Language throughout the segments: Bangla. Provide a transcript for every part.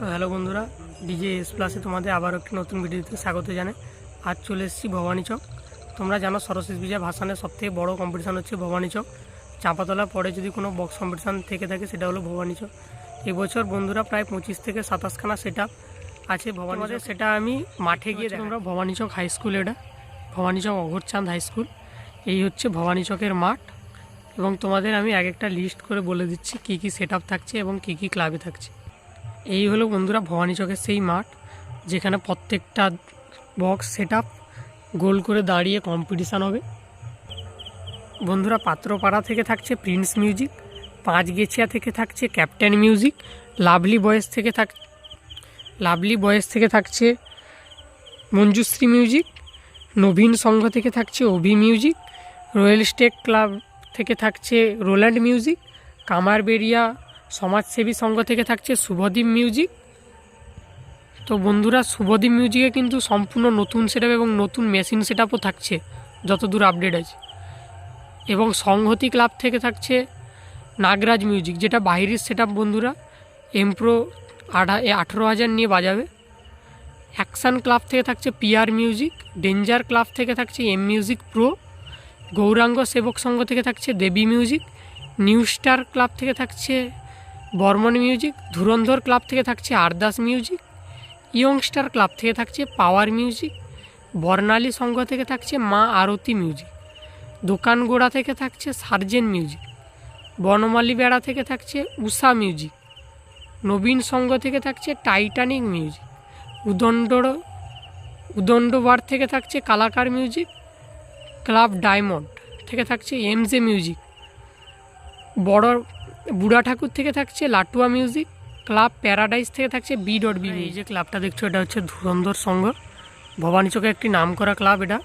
তো হ্যালো বন্ধুরা ডিজে এস প্লাসে তোমাদের আবার একটি নতুন ভিডিওতে স্বাগত জানাই। আজ চলে এসেছি ভবানী চক। তোমরা জানো সরস্বতী পূজা ভাসানের সবথেকে বড় কম্পিটিশান হচ্ছে ভবানী চক। চাঁপাতলা পরে যদি কোনো বক্স কম্পিটিশান থেকে থাকে সেটা হলো ভবানী চক। এবছর বন্ধুরা প্রায় পঁচিশ থেকে সাতাশখানা সেটা আছে ভবানী সেটা আমি মাঠে গিয়ে তোমরা ভবানী চক হাই স্কুল এটা। ভবানী চক অঘরচাঁদ হাই স্কুল এই হচ্ছে ভবানী চকের মাঠ। এবং তোমাদের আমি এক একটা লিস্ট করে বলে দিচ্ছি কী কী সেট থাকছে এবং কী কী ক্লাবে থাকছে। এই হলো বন্ধুরা ভবানী চকের সেই মাঠ, যেখানে প্রত্যেকটা বক্স সেট গোল করে দাঁড়িয়ে কম্পিটিশান হবে। বন্ধুরা পাত্রপাড়া থেকে থাকছে প্রিন্স মিউজিক পাঁচ গেছিয়া থেকে থাকছে ক্যাপ্টেন মিউজিক লাভলি বয়েস থেকে থাক লাভলি বয়েস থেকে থাকছে মঞ্জুশ্রী মিউজিক নবীন সংঘ থেকে থাকছে Abhi music royal stake club থেকে থাকছে রোল্যান্ড মিউজিক কামারবেরিয়া সমাজসেবী সংঘ থেকে থাকছে শুভদীপ মিউজিক। তো বন্ধুরা, শুভদীপ মিউজিকে কিন্তু সম্পূর্ণ নতুন সেট এবং নতুন মেশিন সেট থাকছে, যতদূর আপডেট আছে। এবং সংহতি ক্লাব থেকে থাকছে নাগরাজ মিউজিক যেটা বাইরের সেট বন্ধুরা এমপ্রো আঠা আঠেরো হাজার নিয়ে বাজাবে। অ্যাকশান ক্লাব থেকে থাকছে পিআর মিউজিক ডেঞ্জার ক্লাব থেকে থাকছে এম মিউজিক প্রো গৌরাঙ্গ সেবক সংঘ থেকে থাকছে Debi music new star club থেকে থাকছে বর্মন মিউজিক, ধুরন্ধর ক্লাব থেকে থাকছে আরদাস মিউজিক, ইয়ংস্টার ক্লাব থেকে থাকছে পাওয়ার মিউজিক, বর্ণালী সংঘ থেকে থাকছে মা আরতি মিউজিক দোকানগোড়া থেকে থাকছে সার্জেন মিউজিক, বনমালী বেড়া থেকে থাকছে উষা মিউজিক, নবীন সংঘ থেকে থাকছে টাইটানিক মিউজিক, উদণ্ডর, উদণ্ডবার থেকে থাকছে কালাকার মিউজিক, ক্লাব ডায়মন্ড থেকে থাকছে এমজে মিউজিক, বড় বুড়া ঠাকুর থেকে থাকছে লাটুয়া মিউজিক ক্লাব প্যারাডাইস থেকে থাকছে বি ডট বি এই যে ক্লাবটা দেখছ এটা হচ্ছে ধুরন্ধর সংঘ। ভবানী চকে একটি নাম করা ক্লাব এটা।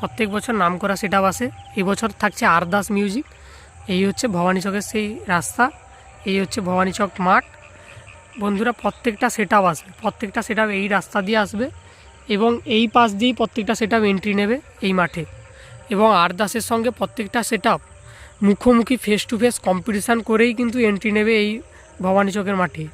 প্রত্যেক বছর নাম করা সেটা আসে। এবছর থাকছে আরদাস মিউজিক। এই হচ্ছে ভবানী চকের সেই রাস্তা। এই হচ্ছে ভবানী চক মাঠ। বন্ধুরা প্রত্যেকটা সেট আসবে। প্রত্যেকটা সেট এই রাস্তা দিয়ে আসবে এবং এই পাশ দিয়েই প্রত্যেকটা সেট এন্ট্রি নেবে এই মাঠে। এবং আরদাসের সঙ্গে প্রত্যেকটা সেট মুখোমুখি ফেস টু ফেস কম্পিটিশান করেই কিন্তু এন্ট্রি নেবে এই ভবানী চকের মাঠে।